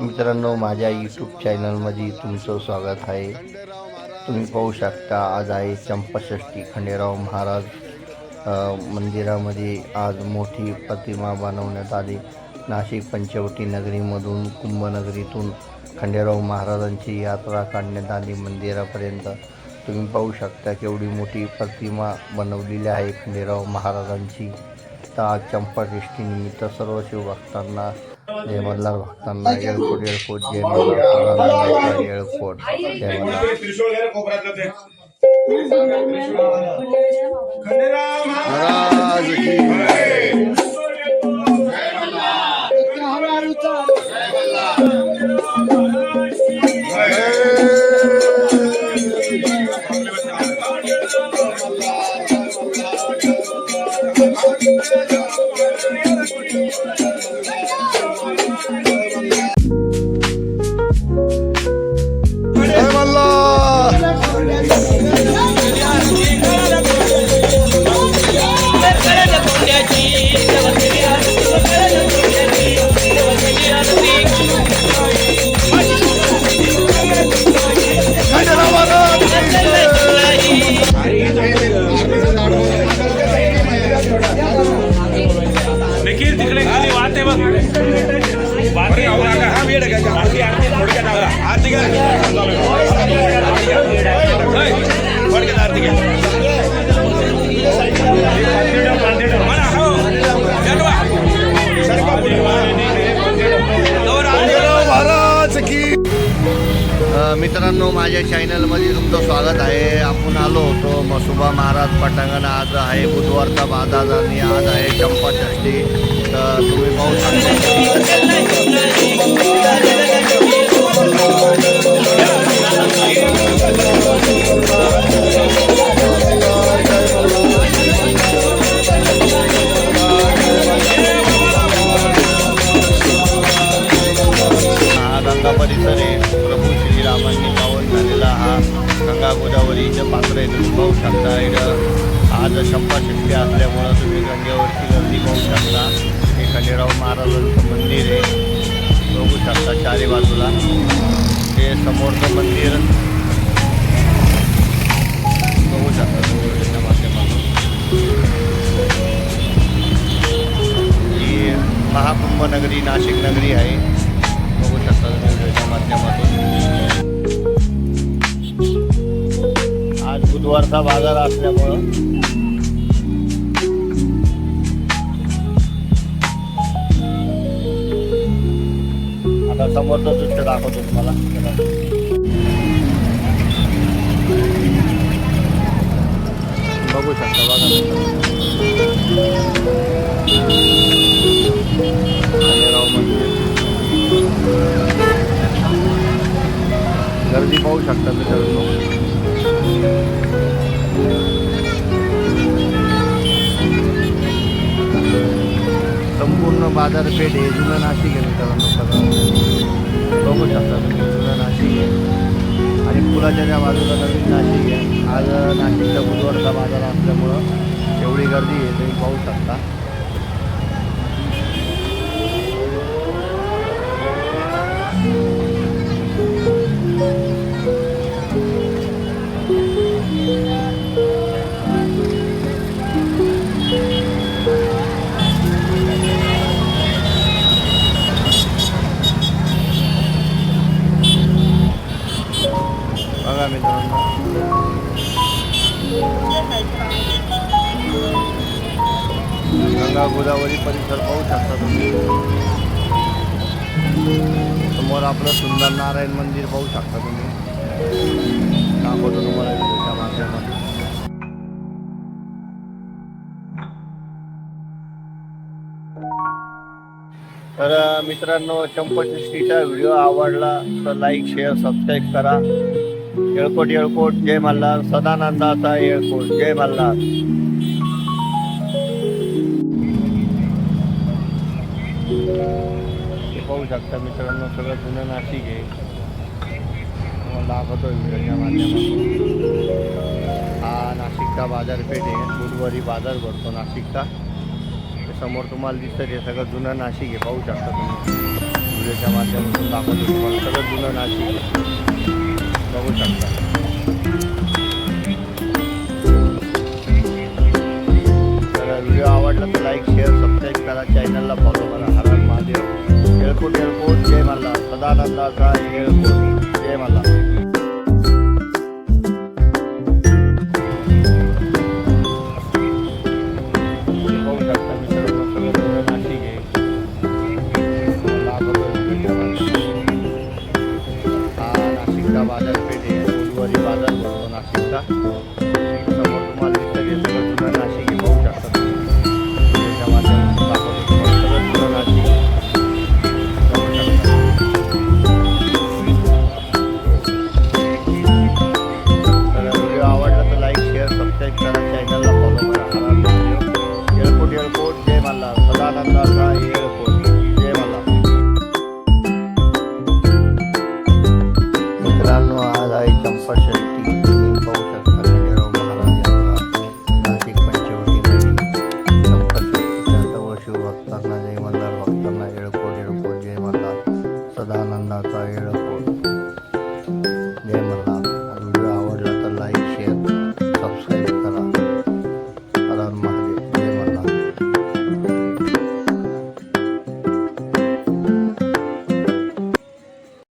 मित्रांनो माझ्या यूट्यूब चॅनलमध्ये तुमचं स्वागत आहे. तुम्ही पाहू शकता आज आहे चंपाषष्ठी खंडेराव महाराज मंदिरामध्ये आज मोठी प्रतिमा बनवण्यात आली. नाशिक पंचवटी नगरीमधून कुंभनगरीतून खंडेराव महाराजांची यात्रा काढण्यात आली मंदिरापर्यंत. तुम्ही पाहू शकता केवढी मोठी प्रतिमा बनवलेली आहे खंडेराव महाराजांची. तर आज चंपाषष्ठीनिमित्त सर्व शिवभक्तांना जय मल्हार भक्तांना येळकोट येळकोट जय मल्हार जय महाराज की स्वागत आहे. आपण आलो होतो मसुबा महाराज पटांगण. आज आहे बुधवारचा बाजार आणि आज आहे चंपाषष्ठी तर तुम्ही पाहू शकता. हा गंगा परिसर आहे प्रभू श्रीरामांनी पाहू गंगा गंगा गोदावरीचं पात्र आहे तुम्ही पाहू शकता. इकडं आज शंपाषष्ठी असल्यामुळं तुम्ही गंगेवरची गर्दी पाहू शकता. हे खंडेराव महाराजांचं मंदिर आहे. बघू शकता चारी बाजूला. हे समोरचं मंदिर बघू शकता तुम्ही माध्यमातून. ही महाकुंभ नगरी नाशिक नगरी आहे. बघू शकता तुम्ही माध्यमातून. बुधवारचा बाजार असल्यामुळं. आता समोरचं दृश्य दाखवतो तुम्हाला. बघू शकता बघा. म्हणजे. गर्दी पाहू शकता मित्रांनो. बाजारपेठ आहे जुनं नाशिक आहे मित्रांनो बघू शकता तुम्ही जुनं नाशिक आहे. आणि पुलाच्या त्या बाजूला नवीन नाशिक आहे. आज नाशिकचा बुधवारचा बाजार असल्यामुळं एवढी गर्दी आहे तुम्ही पाहू शकता. गंगा गोदावरी परिसर पाहू शकता तुम्ही. समोर आपलं सुंदर नारायण मंदिर पाहू शकता तुम्ही. दाखवतो तुम्हाला व्हिडिओच्या माध्यमातून. तर मित्रांनो चंपषष्ठीचा व्हिडिओ आवडला तर लाईक शेअर सबस्क्राईब करा. येळकोट येळकोट जय मल्हार सदानंदाचा एळकोट जय मल्हार. पाहू शकता मित्रांनो सगळं जुनं नाशिक आहे. दाखवतो माध्यमातून. हा नाशिकचा बाजारपेठ आहे. बुधवारी बाजार भरतो नाशिकचा. समोर तुम्हाला दिसत हे सगळं जुनं नाशिक आहे. पाहू शकता तुम्ही. माध्यमातून दाखवतो तुम्हाला. सगळं जुनं नाशिक आहे. बघू शकता. व्हिडिओ आवडला तर लाईक शेअर सबस्क्राईब करा. चॅनलला फॉलो करा. हरण महादेव. येळकोट येळकोट जय मल्ला सदानंदाचा येळकोट जय मल्ला బోర్డ్ జయమల్లా సదానంద